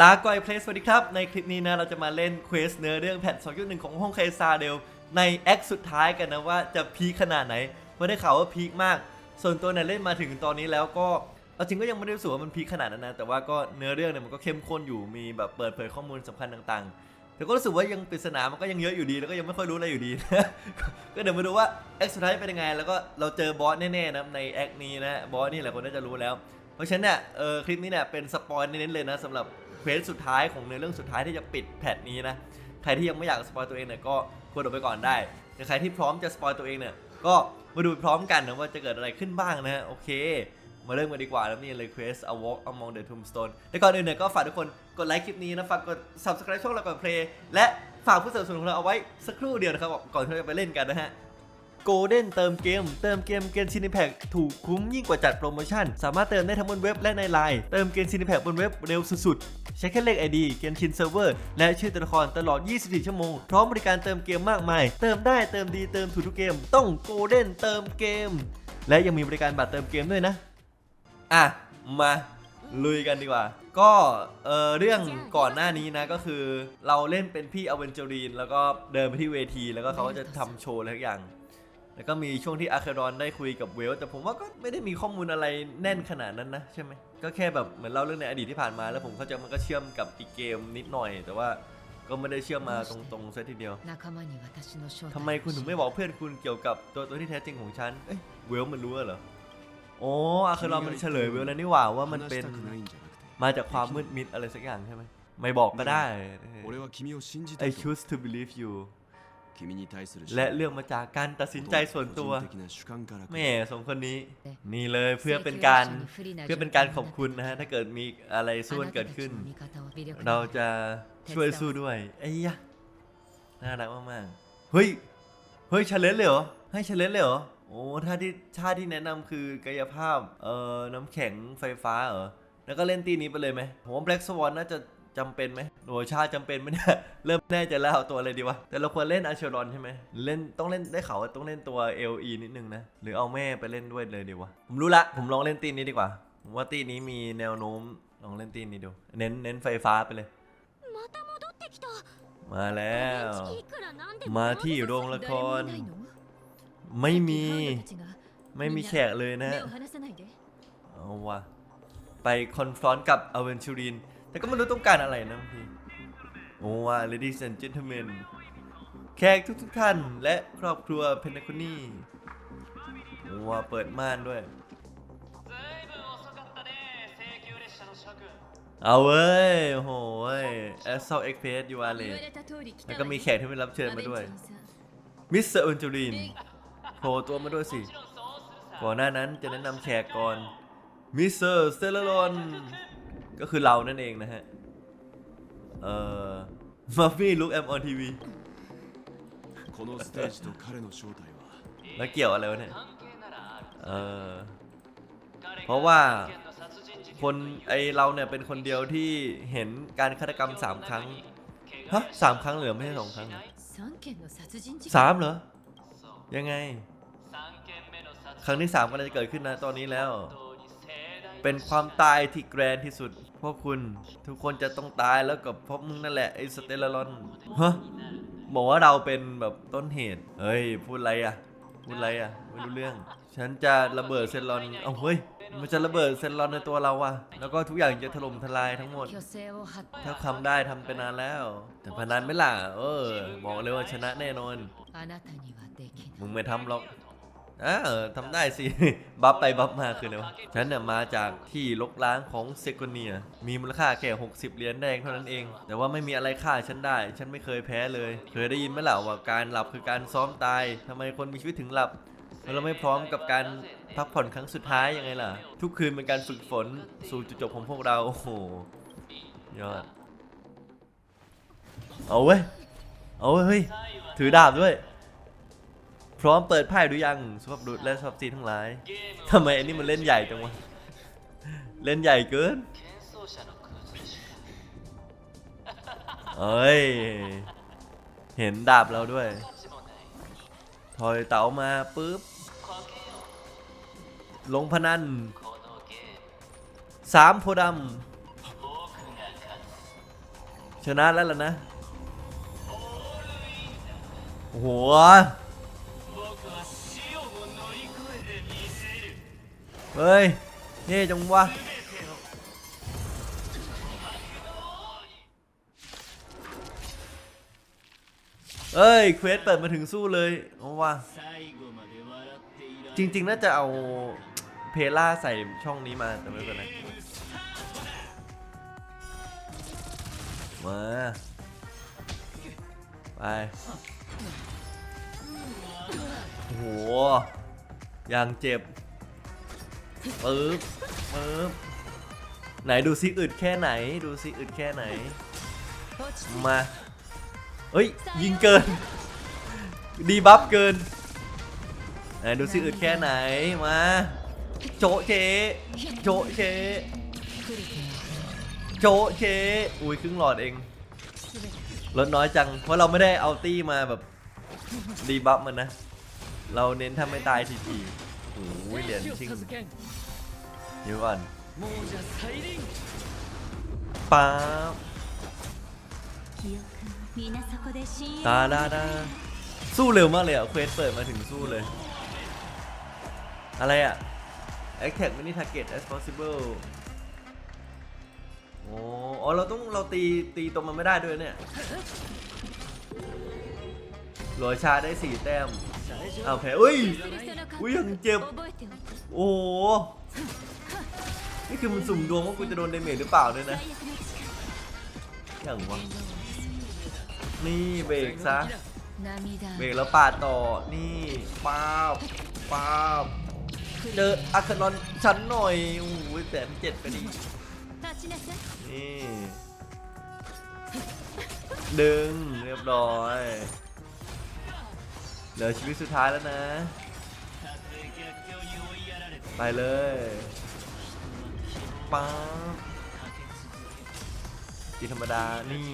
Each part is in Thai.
ลาก่อยเพลสสวัสดีครับ ในคลิปนี้นะเราจะมาเล่นเควสเนื้อเรื่องแพท2.1 ของห้องเคซาเดล ในแอคสุดท้ายกันนะว่าจะพีคขนาดไหนเพราะได้ข่าวว่าพีคมาก ส่วนตัวเนี่ยเล่นมาถึงตอนนี้แล้วก็เอาจริงก็ยังไม่ได้รู้สึกว่ามันพีคขนาดนั้นนะแต่ว่าก็เนื้อเรื่องเนี่ยมันก็เข้มข้นอยู่มีแบบเปิดเผยข้อมูลสำคัญต่างๆ แต่ก็รู้สึกว่ายังปริศนามันก็ยังเยอะอยู่ดีแล้วก็ยังไม่ค่อยรู้อะไรอยู่ดีก็เดี๋ยวมาดูว่าแอคสุดท้ายเป็นยังไง แล้วก็เราเจอบอสแน่ๆนะในแอคนี้นะบอสนี่หลายคนน่าจะรู้แล้ว เพราะฉะนั้นเนี่ยเออคลิปนี้เนี่ยเป็นสปอยเน้นๆเลยนะสำหรับ เควสสุดท้ายของเนื้อเรื่องสุดท้ายที่จะปิดแพทนี้นะใครที่ยังไม่อยากสปอยตัวเองเนี่ยก็ควรอดไปก่อนได้แต่ใครที่พร้อมจะสปอยตัวเองเนี่ยก็มาดูพร้อมกันนะว่าจะเกิดอะไรขึ้นบ้างนะฮะโอเค มาเริ่มกันดีกว่าแล้วนี่เลย Quest A Walk Among the Tombstone แต่ก่อนอื่นเนี่ยก็ฝากทุกคนกดไลค์คลิปนี้นะฝากกด subscribe ช่องเราก่อนเพลย์และฝากผู้สนับสนุนของเราเอาไว้สักครู่เดียวนะครับก่อนที่เราจะไปเล่นกันนะฮะ โกลเด้นเติมเกม เติมเกมเกมชินิแพคถูกคุ้มยิ่งกว่าจัดโปรโมชั่น สามารถเติมได้ทั้งบนเว็บและในไลน์เติมเกมชินิแพคบนเว็บเร็วสุดๆ ใช้แค่เลข ID เกมชินเซิร์ฟเวอร์และชื่อตัวละครตลอด 24 ชั่วโมง พร้อมบริการเติมเกมมากมาย เติมได้เติมดีเติมถูกทุกเกม ต้องโกลเด้นเติมเกม และยังมีบริการบัตรเติมเกมด้วยนะ อะ มาลุยกันดีกว่า ก็เออเรื่องก่อนหน้านี้นะก็คือ เราเล่นเป็นพี่อเวนเจอรีน แล้วก็เดินไปที่เวที แล้วก็เขาก็จะทำโชว์อะไรทุกอย่าง แล้วก็มีช่วงที่อาคารอนได้คุยกับเวล แต่ผมว่าก็ไม่ได้มีข้อมูลอะไรแน่นขนาดนั้นนะใช่ไหมก็แค่แบบเหมือนเล่าเรื่องในอดีตที่ผ่านมา แล้วผมเข้าใจมันก็เชื่อมกับอีกเกมนิดหน่อย แต่ว่าก็ไม่ได้เชื่อมมาตรงๆซะทีเดียวทำไมคุณถึงไม่บอกเพื่อนคุณเกี่ยวกับตัวตัวที่แท้จริงของฉันเอ้ยเวลมันรู้เหรอโออาคารอนมันเฉลยเวลแล้วนี่หว่าว่ามันเป็นมาจากความมืดมิดอะไรสักอย่างใช่ไหมไม่บอกก็ได้ I choose to believe you และเรื่องมาจากการตัดสินใจส่วนตัวแม่สองคนนี้ นี่เลยเพื่อเป็นการเพื่อเป็นการขอบคุณนะฮะถ้าเกิดมีอะไรส่วนเกิดขึ้น เราจะช่วยสู้ด้วยไอ้ยะน่ารักมากๆเฮ้ยเฮ้ยชาลนเลยเหรอให้ชาลนเลยเหรอโอ้ท่าที่ท่าที่แนะนำคือกายภาพเอ่อน้ำแข็งไฟฟ้าเหรอแล้วก็เล่นตีนี้ไปเลยไหมผมว่าแบล็กสวอนน่าจะ จำเป็นไหมโอ้ชาจำเป็นไหมเนี่ยเริ่มแน่ใจแล้วตัวอะไรดีวะ แต่เราควรเล่นอาเชรอนใช่ไหมเล่นต้องเล่นได้เขาต้องเล่นตัวเอลีนิดนึงนะ หรือเอาแม่ไปเล่นด้วยเลยดีวะ ผมรู้ละ ผมลองเล่นตีนี้ดีกว่า ว่าตีนี้มีแนวโน้มลองเล่นตีนี้ดู เน้นเน้นไฟฟ้าไปเลย มาแล้ว มาที่โรงละคร ไม่มี ไม่มีแขกเลยนะ เอาวะไปคอนฟรอนต์กับอเวนชูริน แต่ก็ไม่รู้ต้องการอะไรนะพี่โอ้ว่า ladies and gentlemen แขกทุกท่านและครอบครัวเพนนาคอนี่โอ้ว่าเปิดม่านด้วย เอาเว้ยโอ้โหแอสเซลเอ็กเพสยูอาร์เลแล้วก็มีแขกที่ไม่รับเชิญมาด้วย มิสเตอร์อุนจูรินโผล่ตัวมาด้วยสิ ก่อนหน้านั้นจะแนะนำแขกก่อน มิสเตอร์เซเลรอน ก็คือเรานั่นเองนะฮะ เอ่อมัฟฟี่ลุกแอมออนทีวี このステージと彼の正体は แล้วเกี่ยวอะไรวะเนี่ย 関係ならある เออ 彼がเพราะว่า 事件の殺人事件 คนไอเราเนี่ยเป็นคนเดียวที่เห็นการฆาตกรรมสามครั้ง 怪 ฮะ 我 สามครั้งเหรอไม่ใช่สองครั้ง 三件の殺人事件 สามเหรอ そう ยังไง 三件目の殺 ครั้งที่สามกำลังจะเกิดขึ้นนะตอนนี้แล้ว 本当に盛大 เป็นความตายที่แกรนที่สุด พวกคุณทุกคนจะต้องตายแล้วกับพวกมึงนั่นแหละไอ้สเตลลอนฮะบอกว่าเราเป็นแบบต้นเหตุ เฮ้ย พูดอะไรอะพูดอะไรอะไม่รู้เรื่อง ฉันจะระเบิดเซลลอนเอาเฮ้ย มันจะระเบิดเซลลอนในตัวเราอะแล้วก็ทุกอย่างจะถล่มทลายทั้งหมด ถ้าทำได้ทำไปนานแล้ว แต่พนันไม่ล่ะ เออ บอกเลยว่าชนะแน่นอน มึงไม่ทำหรอก อ่าทำได้สิ บัฟไปบัฟมาคืออะไรวะฉันเนี่ยมาจากที่ลกล้างของเซกเนีย มีมูลค่าแค่ 60 เหรียญแดงเท่านั้นเอง แต่ว่าไม่มีอะไรฆ่าฉันได้ ฉันไม่เคยแพ้เลย เคยได้ยินไหมล่ะว่าการหลับคือการซ้อมตายทำไมคนมีชีวิตถึงหลับเราไม่พร้อมกับการพักผ่อนครั้งสุดท้ายยังไงล่ะ ทุกคืนเป็นการฝึกฝนสู่จุดจบของพวกเรา โอ้โห ยอด เอาเว้ย เอาเว้ย ถือดาบด้วย พร้อมเปิดไพ่หรือยังสุภาพบุรุษและสุภาพสตรีทั้งหลายทำไมอันนี้มันเล่นใหญ่จังวะ เล่นใหญ่เกินเอ้ย เห็นดาบเราด้วย ถอยเต๋ามาปุ๊บ ลงพนันสามโพดำชนะแล้วล่ะนะ โอ้โห เฮ้ยเท่จังวะเอ้ยเควสเปิดมาถึงสู้เลยเอาว่าจริง ๆ น่าจะเอาเพล่าใส่ช่องนี้มาแต่ไม่เป็นไรมาไปโอ้โหยังเจ็บ ปึ๊บปึ๊บไหนดูซิอึดแค่ไหน ดูซิอึดแค่ไหน มาเฮ้ยยิงเกิน ดีบัฟเกินไหนดูซิอึดแค่ไหนมาโจเชโจเชโจเชอุ้ยครึ่งหลอดเองลดน้อยจัง เพราะเราไม่ได้เอาตี้มาแบบดีบัฟมันนะ เราเน้นทำไม่ตายทีที อ้ยเหรียญชิงเดี๋ยวก่อนป๊บตาดาดสู้เร็วมากเลยอะเควสเปิดมาถึงสู้เลย อะไรอะ a t t a c k many target as possible โอ้อ๋อเราต้องเราตีตีตรงมันไม่ได้ด้วยเนี่ยหลัวชาได้สี่แต้ม เอาแผลอุ้ย อุ้ยยังเจ็บ โอ้โห นี่คือมันสุ่มดวงว่ากูจะโดนเดเมจหรือเปล่าด้วยนะอย่างวะ นี่เบรกซะ เบรกแล้วปาต่อ นี่ป้าบป้าบเจออาคารอนชั้นหน่อย โอ้โหแสนเจ็ดไปดินี่ ดึงเรียบร้อย เหลือชีวิตสุดท้ายแล้วนะ ไปเลยป๊าตีธรรมดา นี่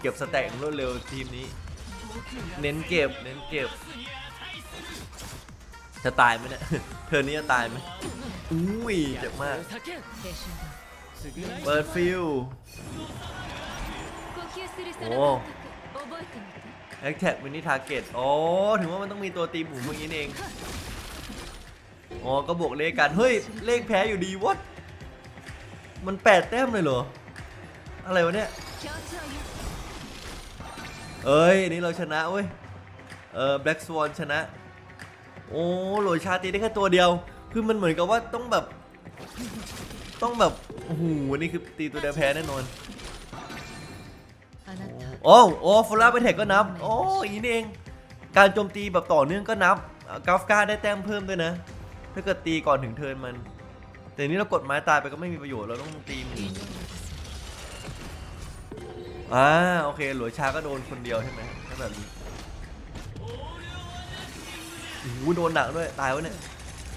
เก็บสแต็กรวดเร็วทีมนี้ เน้นเก็บ เน้นเก็บ จะตายไหมเนี่ย เธอนี้จะตายไหมอุ้ยเจ็บมาก เปิดฟิลโอ้ แอคแท็กมินิทาร์เก็ตโอ้ถึงว่ามันต้องมีตัวตีบุ๋มูพวกนี้เอง อ๋อ ก็บวกเลขกัน เฮ้ย เลขแพ้อยู่ดีวอดมันแปดแต้มเลยเหรอ อะไรวะเนี่ย เอ้ย นี่เราชนะเว้ย เออแบล็กสวอนชนะ โอ้โหลชาตีได้แค่ตัวเดียว คือมันเหมือนกับว่าต้องแบบ ต้องแบบ โอ้โห นี่คือตีตัวเดียวแพ้แน่นอน โอ้โอ้ฟูล่าไปแท็กก็นับ โอ้อีนี่เอง การโจมตีแบบต่อเนื่องก็นับกราฟกาได้แต้มเพิ่มด้วยนะ ถ้าเกิดตีก่อนถึงเทิร์นมัน แต่นี้เรากดไม้ตายไปก็ไม่มีประโยชน์เราต้องตีมันอ่าโอเคหลวยชาก็โดนคนเดียวใช่ไหมถ้าแบบนี้โอ้โหโดนหนักด้วยตายวะเนี่ย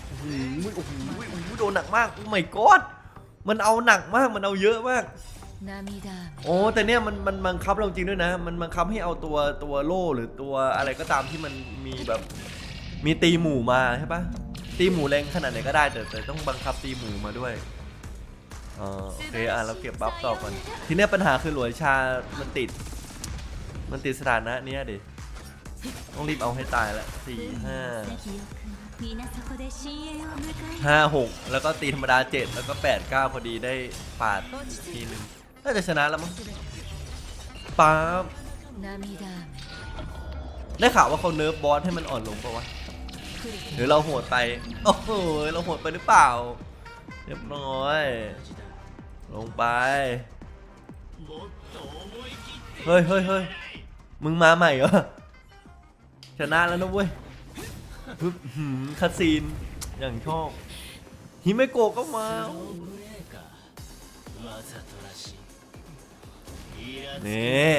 โอ้โหโอ้โหโอ้โหโดนหนักมากโอ้ my god มันเอาหนักมากมันเอาเยอะมาก โอ้แต่เนี่ยมันมันบังคับเราจริงด้วยนะ มันบังคับให้เอาตัวตัวโล่หรือตัวอะไรก็ตามที่มันมีแบบมีตีหมู่มาใช่ปะตีหมู่แรงขนาดไหนก็ได้แต่แต่ต้องบังคับตีหมู่มาด้วยเออโอเคอะเราเก็บบัฟต่อก่อนทีเนี้ยปัญหาคือหลวยชามันติด มันติดสถานะเนี้ยดิต้องรีบเอาให้ตายละสี่ห้าห้าหกแล้วก็ตีธรรมดาเจ็ดแล้วก็แปดเก้าพอดีได้ปาดทีหนึ่ง น่าจะชนะแล้วมั้งป๊าบได้ข่าวว่าเขาเนิร์ฟบอสให้มันอ่อนลงปะวะหรือเราโหดไป โอ้โห เราโหดไปหรือเปล่า เรียบร้อย ลงไป เฮ้ยเฮ้ยเฮ้ยมึงมาใหม่เหรอ ชนะแล้วนะเว้ยคัดซีน อย่างชอบ ฮิเมโกะก็มา นี่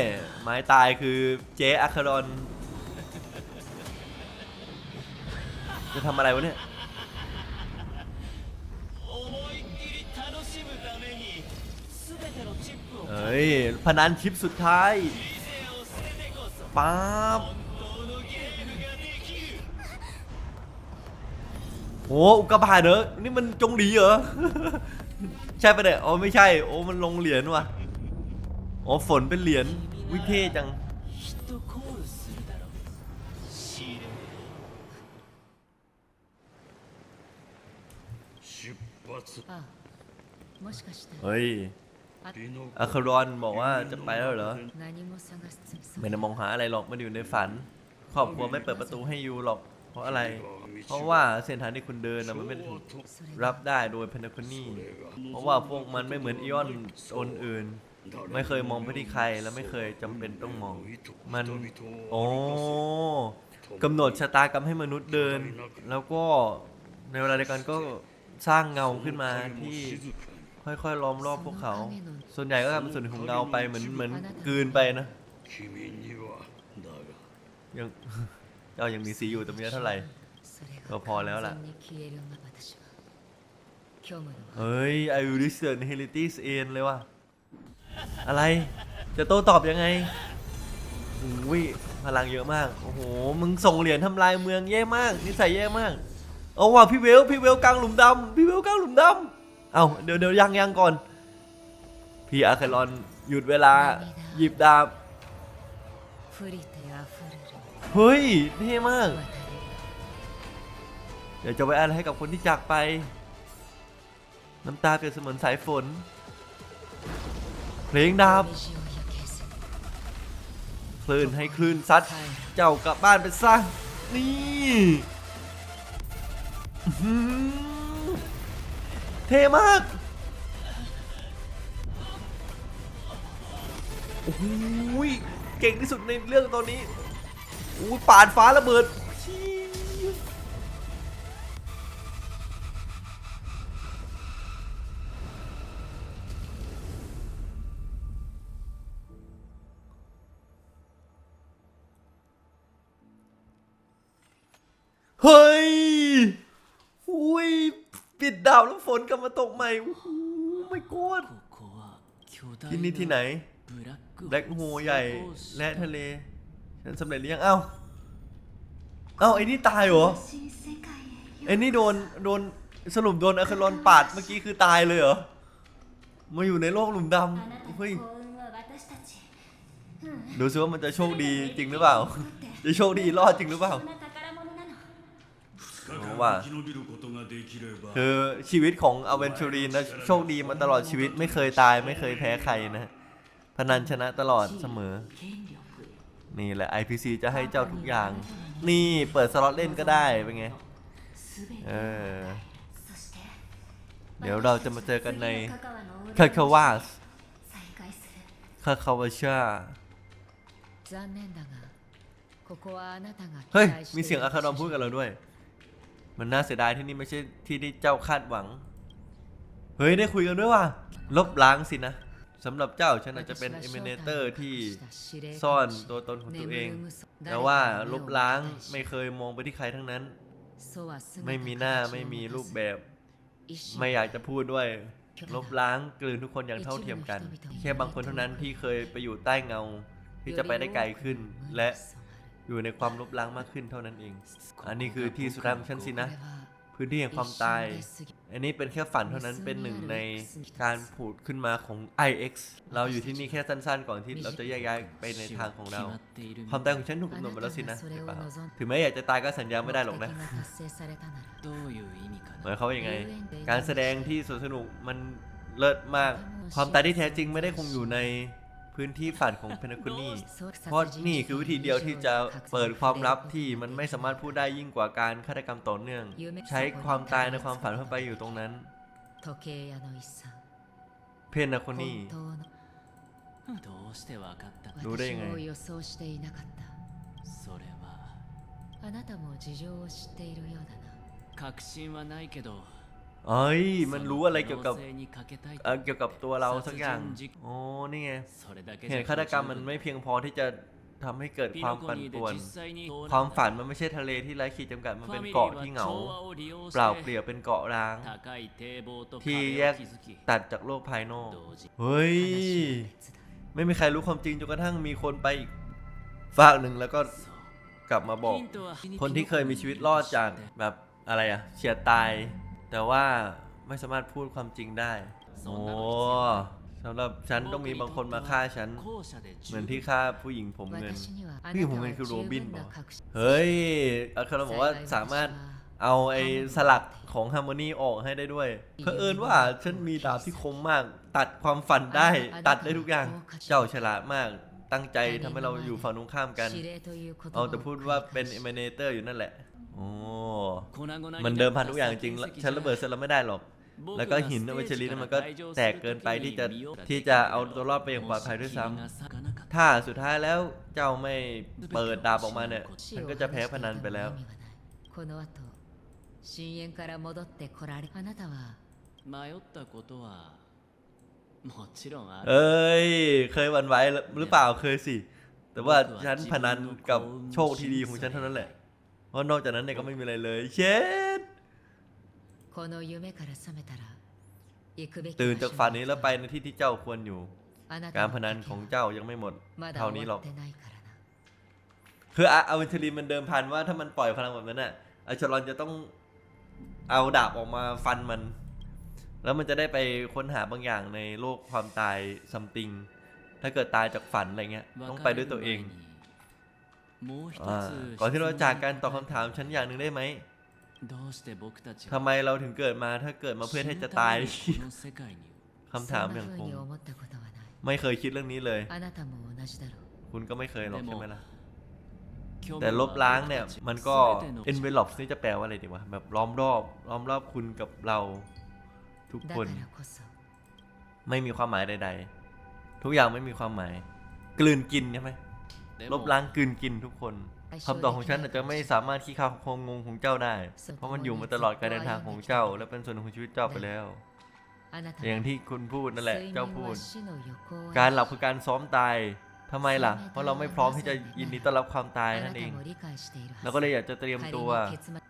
ไม้ตายคือเจ๊อะคารอนจะทำอะไรวะเนี่ยเฮ้ยพนันชิปสุดท้ายป๊าบโอ้อุกกาบาตเหรอนี่มันจงดีเหรอ ใช่ปะเนี่ยอ๋อไม่ใช่ โอ้มันลงเหรียญว่ะ อ๋อฝนเป็นเหรียญวิเท่จัง เฮ้ยอาคารอนบอกว่าจะไปแล้วเหรอ ไม่ได้มองหาอะไรหรอกมันอยู่ในฝัน ครอบครัวไม่เปิดประตูให้ยูหรอก เพราะอะไร เพราะว่าเส้นทางที่คุณเดินนะมันไม่ถูกรับได้โดยเพนคนี่ เพราะว่าพวกมันไม่เหมือนอีออนตนอื่น ไม่เคยมองไปที่ใครและไม่เคยจำเป็นต้องมอง มัน โอ้กำหนดชะตากรรมให้มนุษย์เดิน แล้วก็ในเวลาเดียวกันก็สร้างเงาขึ้นมาที่ค่อยๆล้อมรอบพวกเขา ส่วนใหญ่ก็กลายเป็นส่วนของเงาไปเหมือนเหมือนกลืนไปนะยังเรายังมีสีอยู่ตรงนี้เท่าไหร่ก็พอแล้วล่ะเฮ้ยไอวิลิสเซอร์นีเฮลิติสเอ็นเลยว่ะ อะไร จะโต้ตอบยังไงวิพลังเยอะมาก โอ้โห มึงส่งเหรียญทำลายเมืองแย่มาก นิสัยแย่มาก เอาว่ะพี่เวล พี่เวลกลางหลุมดำพี่เวลกลางหลุมดำเอาเดี๋ยวเดี๋ยวยังยังก่อน พี่อาคารอนหยุดเวลา หยิบดาบ เฮ้ยเท่มาก เดี๋ยวจะไว้อะไรให้กับคนที่จากไป น้ำตาเปรียบเสมือนสายฝน เพลงดาบคลื่นให้คลื่นซัด เจ้ากลับบ้านไปซะ นี่เท่มาก โอ้ย เก่งที่สุดในเรื่องตอนนี้ อู้ปาดฟ้าระเบิดพี่ ติดดาวแล้วฝนกลับมาตกใหม่โอ้โหไม่กดที่นี่ที่ไหนแบล็กโฮใหญ่และทะเลฉันสำเร็จหรือยังเอ้าเอ้าไอ้นี่ตายเหรอไอ้นี่โดนโดนสรุปโดนอะคารอนปาดเมื่อกี้คือตายเลยเหรอมาอยู่ในโลกหลุมดำเฮ้ยดูซิว่ามันจะโชคดีจริงหรือเปล่า จะโชคดีรอดจริงหรือเปล่า ว่า คือชีวิตของอเวนทูรีนนะโชคดีมาตลอดชีวิตไม่เคยตายไม่เคยแพ้ใครนะ พนันชนะตลอดเสมอ นี่แหละ IPC จะให้เจ้าทุกอย่าง นี่เปิดสล็อตเล่นก็ได้ เป็นไง เออ เดี๋ยวเราจะมาเจอกันในคาคาวาสคาคาวาชาเฮ้ย มีเสียงอาคาดอมพูดกับเราด้วย มันน่าเสียดายที่นี่ไม่ใช่ที่ที่เจ้าคาดหวัง เฮ้ยได้คุยกันด้วยว่ะลบล้างสินะสำหรับเจ้าฉันอาจจะเป็นเอเมเนเตอร์ที่ซ่อนตัวตนของตัวเอง แต่ว่าลบล้างไม่เคยมองไปที่ใครทั้งนั้น ไม่มีหน้าไม่มีรูปแบบ ไม่อยากจะพูดด้วย ลบล้างกลืนทุกคนอย่างเท่าเทียมกัน แค่บางคนเท่านั้นที่เคยไปอยู่ใต้เงาที่จะไปได้ไกลขึ้นและ อยู่ในความลบล้างมากขึ้นเท่านั้นเอง อันนี้คือที่สุดท้ายของฉันสินะ พื้นที่แห่งความตาย อันนี้เป็นแค่ฝันเท่านั้นเป็นหนึ่งในการผุดขึ้นมาของ IX เราอยู่ที่นี่แค่สั้นๆ ก่อนที่เราจะยกย้ายไปในทางของเรา ความตายของฉันถูกกำหนดมาแล้วสินะถึงแม้อยากจะตายก็สัญญาไม่ได้หรอกนะหมายเขาอย่างไง การแสดงที่สนุกมันเลิศมาก ความตายที่แท้จริงไม่ได้คงอยู่ใน พื้นที่ฝันของเพนคุนี่ เพราะนี่คือวิธีเดียวที่จะเปิดความลับที่มันไม่สามารถพูดได้ยิ่งกว่าการฆาตกรรมต่อเนื่อง ใช้ความตายในความฝันเข้าไปอยู่ตรงนั้น 時計屋の一さ เพนคุนี่ 本当のどうしてわかったどうだい私がいも予想していなかっそれはたあなたも事情を知っているようだな確信はないけど เอ้ย มันรู้อะไรเกี่ยวกับเอ่อเกี่ยวกับตัวเราสักอย่างโอ้นี่ไงเหตุฆาตกรรมมันไม่เพียงพอที่จะทำให้เกิดความปั่นป่วน ความฝันมันไม่ใช่ทะเลที่ไร้ขีดจำกัด มันเป็นเกาะที่เหงา เปล่าเปลี่ยวเป็นเกาะร้าง ที่แยกตัดจากโลกภายนอก เฮ้ย ไม่มีใครรู้ความจริงจนกระทั่งมีคนไปอีกฝากหนึ่งแล้วก็กลับมาบอก คนที่เคยมีชีวิตรอดจากแบบอะไรอะเฉียดตาย แต่ว่าไม่สามารถพูดความจริงได้โอ้สำหรับฉันต้องมีบางคนมาฆ่าฉัน เหมือนที่ฆ่าผู้หญิงผมเงินผู้หญิงผมเงินคือโรบินบอกเฮ้ยอาคาราบอกว่าสามารถเอาไอ้สลักของฮาร์โมนีออกให้ได้ด้วย เพอเอิญว่าฉันมีดาบที่คมมาก ตัดความฝันได้ ตัดได้ทุกอย่าง เจ้าฉลาดมาก ตั้งใจทำให้เราอยู่ฝั่งตรงข้ามกัน เอาแต่พูดว่าเป็นเอเมเนเตอร์อยู่นั่นแหละ โอ้มันเดิมพันทุกอย่างจริงฉันระเบิดเสร็จแล้วไม่ได้หรอก แล้วก็หินอเวชลินมันก็แตกเกินไปที่จะที่จะเอาตัวรอดไปอย่างปลอดภัยด้วยซ้ำถ้าสุดท้ายแล้วเจ้าไม่เปิดดาบออกมาเนี่ยฉันก็จะแพ้พนันไปแล้วเอ้ย เคยวันไหวหรือเปล่าเคยสิ แต่ว่าฉันพนันกับโชคที่ดีของฉันเท่านั้นแหละ ราะนอกจากนั้นเนี่ยก็ไม่มีอะไรเลย เช็ดตื่นจากฝันนี้แล้วไปในที่ที่เจ้าควรอยู่ การพนันของเจ้ายังไม่หมด เท่านี้หรอกคืออาวินทรีมันเดิมพันว่าถ้ามันปล่อยพลังแบบนั้นน่ะอาชลอนจะต้องเอาดาบออกมาฟันมัน แล้วมันจะได้ไปค้นหาบางอย่างในโลกความตายซัมติง ถ้าเกิดตายจากฝันอะไรเงี้ยต้องไปด้วยตัวเอง ก่อนที่เราจากกันตอบคำถามฉันอย่างหนึ่งได้ไหมทำไมเราถึงเกิดมาถ้าเกิดมาเพื่อให้จะตายคำถามอย่างคงไม่เคยคิดเรื่องนี้เลย คุณก็ไม่เคยหรอกใช่ไหมล่ะแต่ลบล้างเนี่ย มันก็ envelope นี่จะแปลว่าอะไรดีวะ แบบล้อมรอบล้อมรอบคุณกับเราทุกคน ไม่มีความหมายใด ๆ ทุกอย่างไม่มีความหมาย กลืนกินใช่ไหม ลบล้างกืนกินทุกคนคำตอบของฉันอาจจะไม่สามารถขี้ข้าความงงของเจ้าได้ เพราะมันอยู่มาตลอดการเดินทางของเจ้า และเป็นส่วนของชีวิตเจ้าไปแล้ว อย่างที่คุณพูดนั่นแหละ เจ้าพูด การหลับคือการซ้อมตายทำไมล่ะ เพราะเราไม่พร้อมที่จะยินดีต้อนรับความตายนั่นเอง เราก็เลยอยากจะเตรียมตัว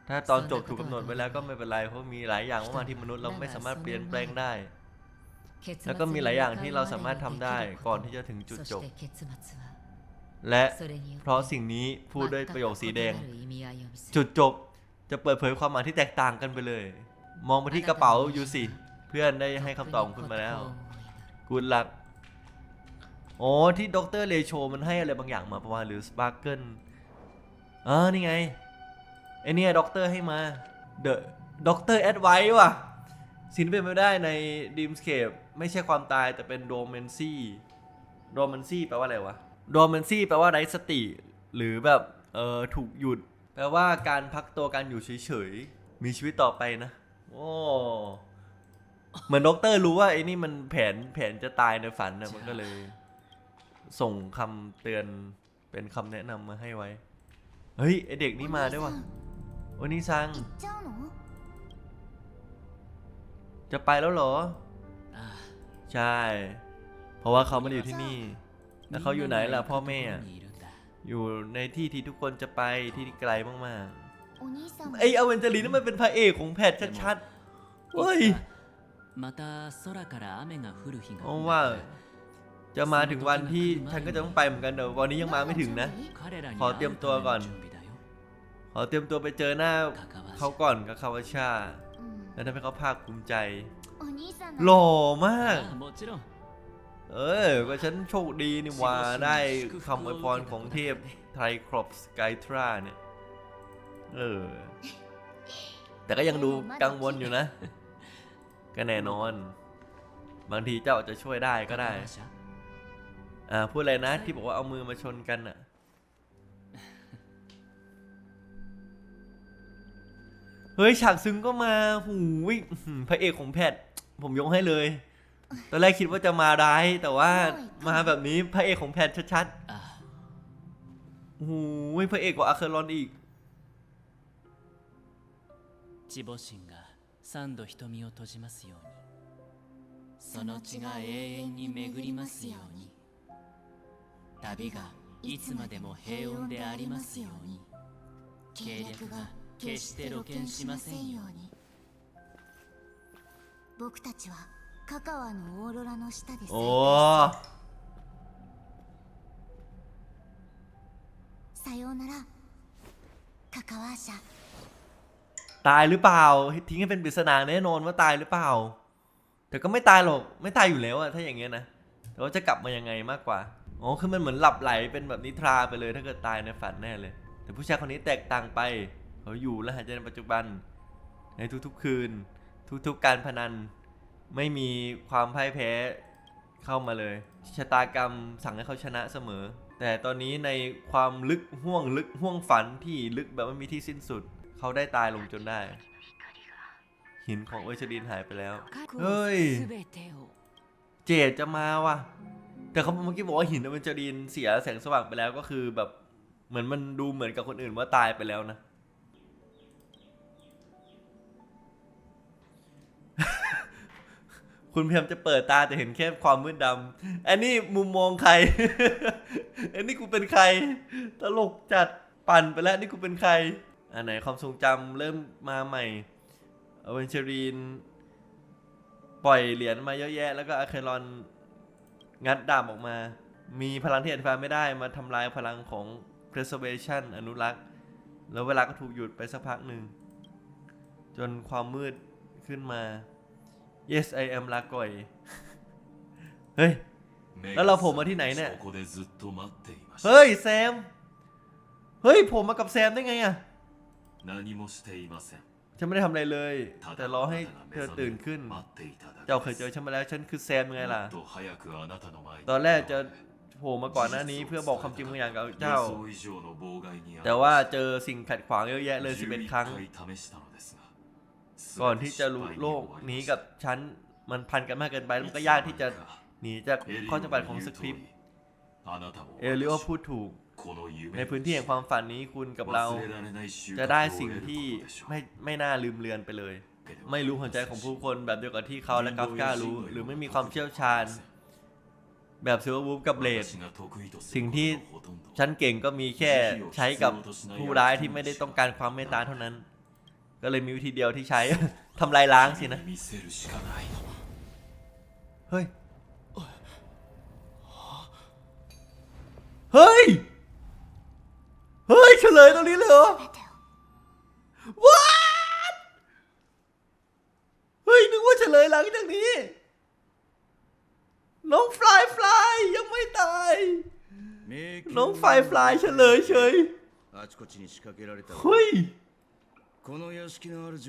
ถ้าตอนจบถูกกำหนดไว้แล้วก็ไม่เป็นไร เพราะมีหลายอย่างมาที่มนุษย์เราไม่สามารถเปลี่ยนแปลงได้ แล้วก็มีหลายอย่างที่เราสามารถทำได้ก่อนที่จะถึงจุดจบ และเพราะสิ่งนี้พูดด้วยประโยคสีแดง จุดจบจะเปิดเผยความหมายที่แตกต่างกันไปเลย มองไปที่กระเป๋ายูสิ เพื่อนได้ให้คำตอบคุณมาแล้วกูดลักอ๋อที่ด็อกเตอร์เลโชมันให้อะไรบางอย่างมาประมาณหรือสปาร์เกิลอ่านี่ไงไอเนี่ยด็อกเตอร์ให้มาเดอะด็อกเตอร์แอดไว้ว่ะสินเป็นไปได้ในดิมสเคปไม่ใช่ความตายแต่เป็นโดเมนซี่โดเมนซี่แปลว่าอะไรวะ โดเมนซี่แปลว่าไร้สติ หรือแบบเออถูกหยุด แปลว่าการพักตัวการอยู่เฉยๆ มีชีวิตต่อไปนะ โอ้ เหมือนด็อกเตอร์รู้ว่าไอ้นี่มันแผนแผนจะตายในฝันนะมันก็เลย ส่งคำเตือนเป็นคำแนะนำมาให้ไว้ เฮ้ย ไอเด็กนี่มาด้วยวะโอนี่ซัง 行っちゃうの จะไปแล้วเหรอ あ ใช่ เพราะว่าเขาไม่ได้อยู่ที่นี่ あ แล้วเขาอยู่ไหนล่ะพ่อแม่ อยู่ในที่ที่ทุกคนจะไปที่ไกลมากๆไออเวนเจอรีนั่นมันเป็นพระเอกของแพทชัดๆเฮ้ยเพราะว่าจะมาถึงวันที่ฉันก็จะต้องไปเหมือนกันเดี๋ยววันนี้ยังมาไม่ถึงนะ ขอเตรียมตัวก่อน ขอเตรียมตัวไปเจอหน้าเขาก่อนกับคาวาชา แล้วทำให้เขาภาคภูมิใจ หล่อมาก เออ ก็ฉันโชคดีนี่ว่าได้คำอวยพรของเทพไทรครอปสกายทราเนี่ย เออ แต่ก็ยังดูกังวลอยู่นะ ก็แน่นอน บางทีเจ้าจะช่วยได้ก็ได้ อ่า พูดอะไรนะที่บอกว่าเอามือมาชนกันอะ เฮ้ย ฉากซึ้งก็มาหูยพระเอกของแพท ผมยกให้เลย ตอนแรกคิดว่าจะมาร้าย แต่ว่ามาแบบนี้พระเอกของแพทชัด あ ๆโอ้โหพระเอกกว่าอาเคอรอนอีก 地母神が三度瞳を閉じますようにその血が永遠に巡りますように旅がいつまでも平穏でありますように計略が決して露見しませんように僕たちは カカワのオーロラの下で再 โอ้ 会さようならカカワーシャ ตายหรือเปล่า ทิ้งให้เป็นปริศนาแน่นอนว่าตายหรือเปล่า แต่ แต่ก็ไม่ตายหรอกไม่ตายอยู่แล้วอะถ้าอย่างเงี้ยนะแต่ว่าจะกลับมายังไงมากกว่าอ๋อคือมันเหมือนหลับไหลเป็นแบบนิทราไปเลยถ้าเกิดตายในฝันแน่เลย แต่ผู้ชายคนนี้แตกต่างไป เขาอยู่และหายใจในปัจจุบัน ในทุกๆคืน ทุกๆการพนัน ไม่มีความพ่ายแพ้เข้ามาเลยชะตากรรมสั่งให้เขาชนะเสมอ แต่ตอนนี้ในความลึกห่วงลึกห่วงฝันที่ลึกแบบไม่มีที่สิ้นสุด เขาได้ตายลงจนได้ หินของเอชดินหายไปแล้ว เฮ้ย เจดจะมาว่ะ แต่เขาเมื่อกี้บอกว่าหินอเวนดินเสียแสงสว่างไปแล้วก็คือแบบเหมือนมันดูเหมือนกับคนอื่นว่าตายไปแล้วนะ คุณพยายามจะเปิดตาแต่เห็นแค่ความมืดดำอันนี้มุมมองใคร อันนี้กูเป็นใคร ตลกจัดปั่นไปแล้วนี่กูเป็นใคร อันไหนความทรงจำเริ่มมาใหม่อเวนจารีน ปล่อยเหรียญมาเยอะแยะ แล้วก็อะเครอนงัดดาบออกมา มีพลังที่อธิบายไม่ได้มาทำลายพลังของ preservation อนุรักษ์ แล้วเวลาก็ถูกหยุดไปสักพักหนึ่ง จนความมืดขึ้นมา yes I am ลากอย เฮ้ย แล้วเราผมมาที่ไหนเนี่ย เฮ้ยแซม เฮ้ยผมมากับแซมได้ไงอะฉันไม่ได้ทำอะไรเลย แต่รอให้เธอตื่นขึ้น เจ้าเคยเจอฉันมาแล้ว ฉันคือแซมไงล่ะ ตอนแรกจะโผล่มาก่อนหน้านี้เพื่อบอกความจริงบางอย่างกับเจ้า แต่ว่าเจอสิ่งขัดขวางเยอะแยะเลยสิบเอ็ดครั้ง ก่อนที่จะรู้โลกนี้กับฉันมันพันกันมากเกินไปแล้วมันก็ยากที่จะหนีจากข้อจำกัดของสคริปต์เอลิโอพูดถูก ในพื้นที่แห่งความฝันนี้คุณกับเรา จะได้สิ่งที่ไม่ไม่น่าลืมเลือนไปเลย ไม่รู้หัวใจของผู้คนแบบเดียวกับที่เขาและกราฟก้ารู้ หรือไม่มีความเชี่ยวชาญ แบบซิลเวอร์วูฟกับเบลดสิ่งที่ฉันเก่งก็มีแค่ใช้กับผู้ร้ายที่ไม่ได้ต้องการความเมตตาเท่านั้น ก็เลยมีวิธีเดียวที่ใช้ทำลายล้างสินะ เฮ้ย เฮ้ย เฮ้ยเฉลยตรงนี้เลยเหรอว้าเฮ้ย นึกว่าเฉลยหลังจากนี้ น้องฟลายฟลายยังไม่ตาย น้องไฟฟลายเฉลยเฉยเฮ้ย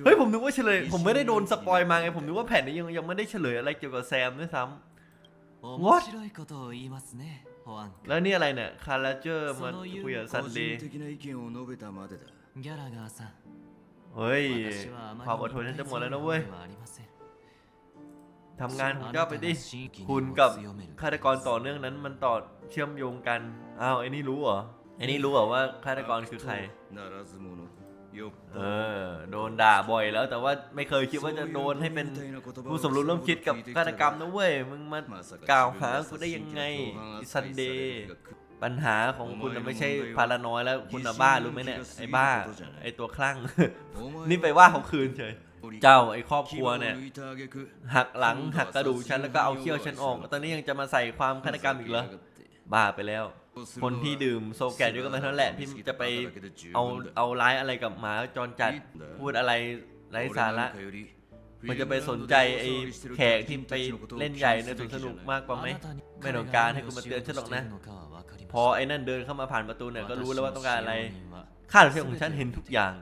เฮ้ยผมนึกว่าเฉลย ผมไม่ได้โดนสปอยมาไง ผมนึกว่าแผ่นนี้ยังยังไม่ได้เฉลยอะไรเกี่ยวกับแซมด้วยซ้ำ What แล้วนี่อะไรเนี่ย คาราเจอร์มันคุยกับซันเดย์เฮ้ยความอดทนฉันจะหมดแล้วนะเว้ยทำงานของเจ้าไปดิ คุณกับฆาตกรต่อเนื่องนั้นมันต่อเชื่อมโยงกัน อ้าวไอ้นี่รู้เหรอไอ้นี่รู้เหรอว่าฆาตกรคือใคร ยบเออโดนด่าบ่อยแล้ว แต่ว่าไม่เคยคิดว่าจะโดนให้เป็นผู้สมรู้ร่วมคิดกับฆาตกรรมนะเว้ยมึงมากล่าวหากูได้ยังไงซันเดย์ปัญหาของคุณไม่ใช่พารานอยแล้วคุณบ้ารู้ไหมเนี่ยไอ้บ้า ไอ้ตัวคลั่ง นี่ไปว่าเขาคืนเฉยเจ้าไอ้ครอบครัวเนี่ยหักหลังหักกระดูกฉันแล้วก็เอาเขี้ยวฉันออก ตอนนี้ยังจะมาใส่ความฆาตกรรมอีกเหรอ บ้าไปแล้ว คนที่ดื่มโซแกนด้วยกันมาเท่านั้นแหละที่จะไปเอาเอาร้ายอะไรกับหมาจรจัดพูดอะไรไร้สาระมันจะไปสนใจไอ้แขกที่ไปเล่นใหญ่ในสวนสนุกมากกว่าไหมไม่ต้องการให้คุณมาเตือนฉันหรอกนะ พอไอ้นั่นเดินเข้ามาผ่านประตูเนี่ยก็รู้แล้วว่าต้องการอะไรค่าดเทียมของฉันเห็นทุกอย่าง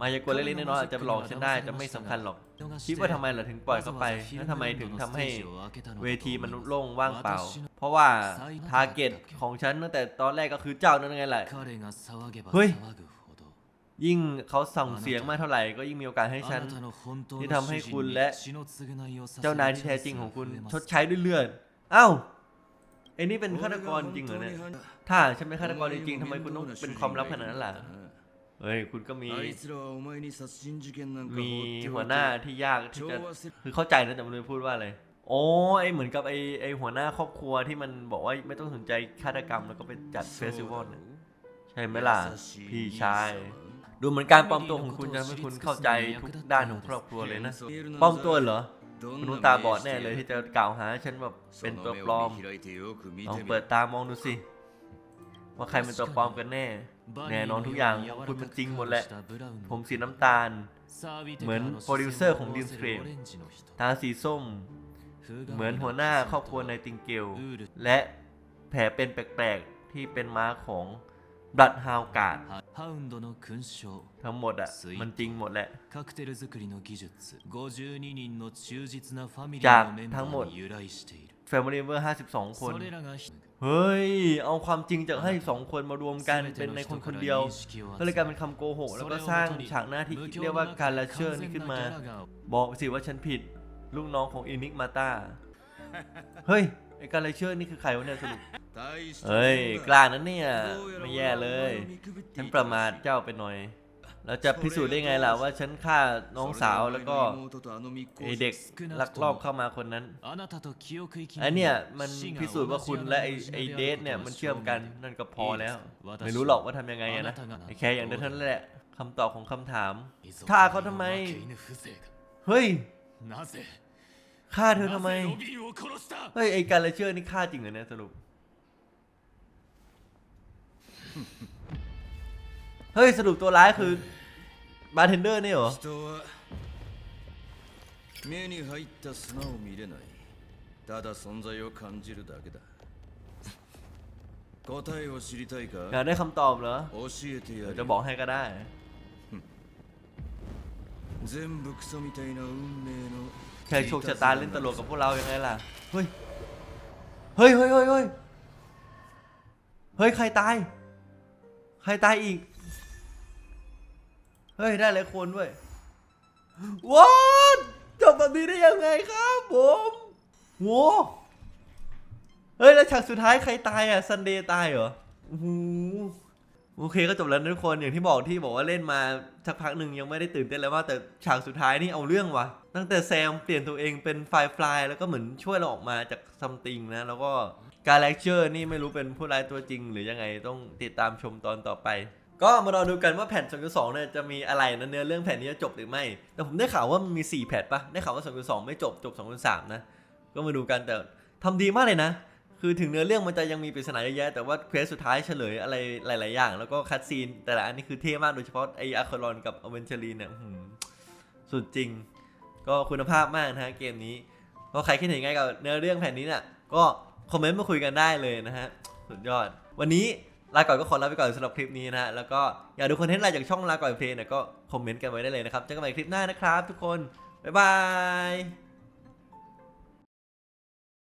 มายากลเล็กๆน้อยๆอาจจะหลอกฉันได้แต่ไม่สำคัญหรอก คิดว่าทำไมล่ะถึงปล่อยเขาไปแล้วทำไมถึงทำให้เวทีมันโล่งว่างเปล่า เพราะว่าทาร์เก็ตของฉันตั้งแต่ตอนแรกก็คือเจ้านั่นไงแหละ เฮ้ย ยิ่งเขาส่งเสียงมากเท่าไหร่ก็ยิ่งมีโอกาสให้ฉัน ที่ทำให้คุณและ เจ้านายที่แท้จริงของคุณชดใช้ด้วยเลือดเอ้าไอ้นี่เป็นฆาตกรจริงเหรอเนี่ยถ้าฉันเป็นฆาตกรจริงๆทำไมคุณต้องเป็นความลับขนาดนั้นล่ะ เอ้ยคุณก็มีมีหัวหน้าที่ยากที่จะคือเข้าใจนะแต่มันไม่พูดว่าอะไรโอ้ไอเหมือนกับไอไอหัวหน้าครอบครัวที่มันบอกว่าไม่ต้องสนใจฆาตกรรมแล้วก็ไปจัดเฟสติวัลใช่ไหมล่ะพี่ชายดูเหมือนการปลอมตัวของคุณจะให้คุณเข้าใจทุกด้านของครอบครัวเลยนะปลอมตัวเหรอคุณตาบอดแน่เลยที่จะกล่าวหาฉันแบบเป็นตัวปลอมลองเปิดตามองดูสิว่าใครเป็นตัวปลอมกันแน่ แน่นอนทุกอย่างคุณมันจริงหมดแหละ ผมสีน้ำตาล เหมือนโปรดิวเซอร์ของดิมสเครมตาสีส้ม เหมือนหัวหน้าครอบครัวในติงเกล และแผลเป็นแปลกๆ ที่เป็นม้าของบัตฮาวการ์ดทั้งหมดอะมันจริงหมดแหละ จากทั้งหมด Family Member 52 คน เฮ้ย เอาความจริงจากให้สองคนมารวมกันเป็นในคนคนเดียว ก็เลยกลายเป็นคำโกหก แล้วก็สร้างฉากหน้าที่เรียกว่าการละเชอร์นี่ขึ้นมา บอกสิว่าฉันผิด ลูกน้องของอินิกมาตาเฮ้ย ไอการละเชอร์นี่คือใครวะเนี่ยสรุป เฮ้ย กลางนั้นเนี่ย ไม่แย่เลย ฉันประมาทเจ้าไปหน่อย เราจะพิสูจน์ได้ไงล่ะว่าฉันฆ่าน้องสาวแล้วก็ไอเด็กลักลอบเข้ามาคนนั้นอันเนี้ยมันพิสูจน์ว่าคุณและไอไอเดทเนี่ยมันเชื่อมกันนั่นก็พอแล้ว ไม่รู้หรอกว่าทำยังไงนะไอแค่อย่างเดียวเท่านั้นแหละคำตอบของคำถามฆ่าเขาทำไม เฮ้ยฆ่าเธอทำไม เฮ้ยไอการเลเชอร์นี่ฆ่าจริงเหรอเนี่ยสรุปเฮ้ยสรุปตัวร้ายคือ บาร์เทนเดอร์นี่เหรอ 人は目に入った砂を見れないただ存在を感じるだけだ答えを知りたい อยาก か ได้คำตอบเหรอ 教えて เดี๋ や ยว る จะบอกให้ก็ได้ 全部クソみたいな運命の แค่โชคชะตาเล่นตลกกับพวกเรายังไงล่ะ เฮ้ย เฮ้ยเฮ้ยเฮ้ยเฮ้ยเฮ้ย ใครตาย ใครตายอีก เฮ้ย ได้หลายคนด้วยว้าจบแบบนี้ได้ยังไงครับผมโหเฮ้ย แล้วฉากสุดท้ายใครตายอะซันเดย์ตายเหรอโอ้โอเคก็จบแล้วทุกคนอย่างที่บอกที่บอกว่าเล่นมาสักพักหนึ่งยังไม่ได้ตื่นเต้นเลยว่าแต่ฉากสุดท้ายนี่เอาเรื่องว่ะ ตั้งแต่แซมเปลี่ยนตัวเองเป็นไฟฟลายแล้วก็เหมือนช่วยเราออกมาจากซัมติงนะ แล้วก็การเลคเชอร์นี่ไม่รู้เป็นผู้ร้ายตัวจริง หรือยังไงต้องติดตามชมตอนต่อไป ก็มารอดูกันว่าแผ่น2.2เนี่ยจะมีอะไรนะเนื้อเรื่องแผ่นนี้จะจบหรือไม่ แต่ผมได้ข่าวว่ามันมี 4 แผ่นปะได้ข่าวว่า 2.2 ไม่จบจบ 2.3 นะ ก็มาดูกันแต่ทำดีมากเลยนะ คือถึงเนื้อเรื่องมันจะยังมีปริศนาเยอะแยะ แต่ว่าเควสสุดท้ายเฉลยอะไรหลาย ๆ อย่าง แล้วก็คัดซีนแต่ละอันนี่คือเท่มากโดยเฉพาะไออาร์คารอนกับอเวนเจลีนเนี่ยสุดจริง ก็คุณภาพมากนะฮะเกมนี้ก็ใครคิดเห็นไงกับเนื้อเรื่องแผ่นนี้เนี่ยก็คอมเมนต์มาคุยกันได้เลยนะฮะสุดยอด วันนี้ ลาก่อนก็ขอลาไปก่อนสำหรับคลิปนี้นะฮะแล้วก็อยากดูคอนเทนต์อะไรจากช่องลาก่อนเพลงเนี่ยก็คอมเมนต์กันไว้ได้เลยนะครับเจอกันใหม่คลิปหน้านะครับ ทุกคนบ๊ายบาย